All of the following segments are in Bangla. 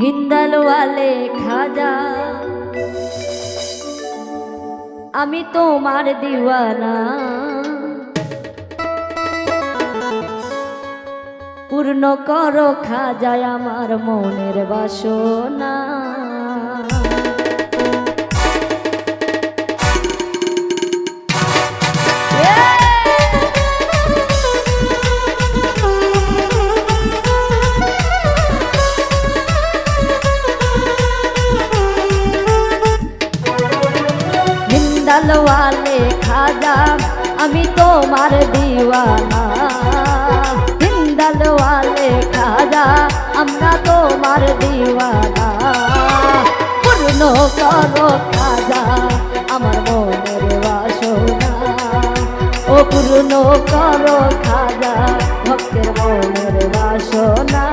হিন্দালওয়ালে খাজা। আমি তোমার দিওয়ানা। পূর্ণ করো খাজায় আমার মনের বাসনা। হিন্দালওয়ালে খাজা, আমি তোমার দিওয়ানা। হিন্দালওয়ালে খাজা, আমরা তোমার দিওয়ানা। পূর্ণ করো খাজা, আমার মনের বাসনা। ও পূর্ণ করো খাজা, ভক্তের মনের বাসনা।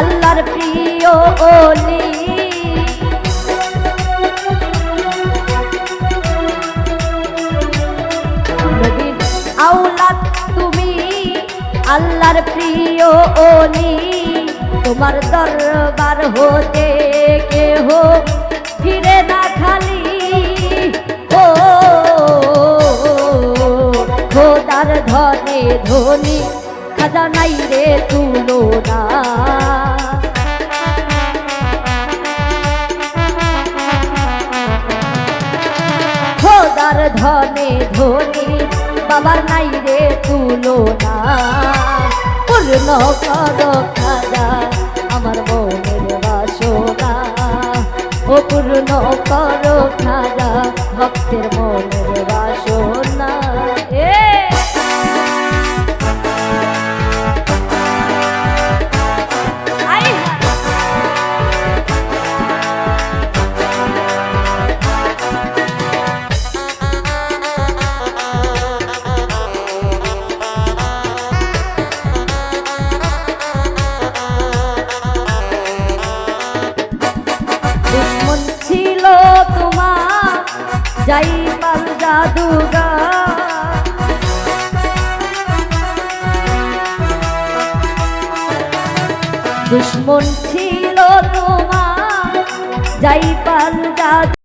আল্লাহর প্রিয় ওলি আউলাদ তুমি আল্লাহর প্রিয় ওলি তোমার দরবার হতে কেহ ফিরে না খালি। ও, খোদার ধনে ধনি, খাজা নাই রে তুলো না খোদার ধনে ধনে, বাবার নাই রে তুলো না পূর্ণ কর খাদা আমার মনের বাসনা। ও পূর্ণ কর খাদা ভক্তের মনের বাসনা। যাই পাল জাদুগা দুশ্মন ছিল তোমার যাই পাল জাদু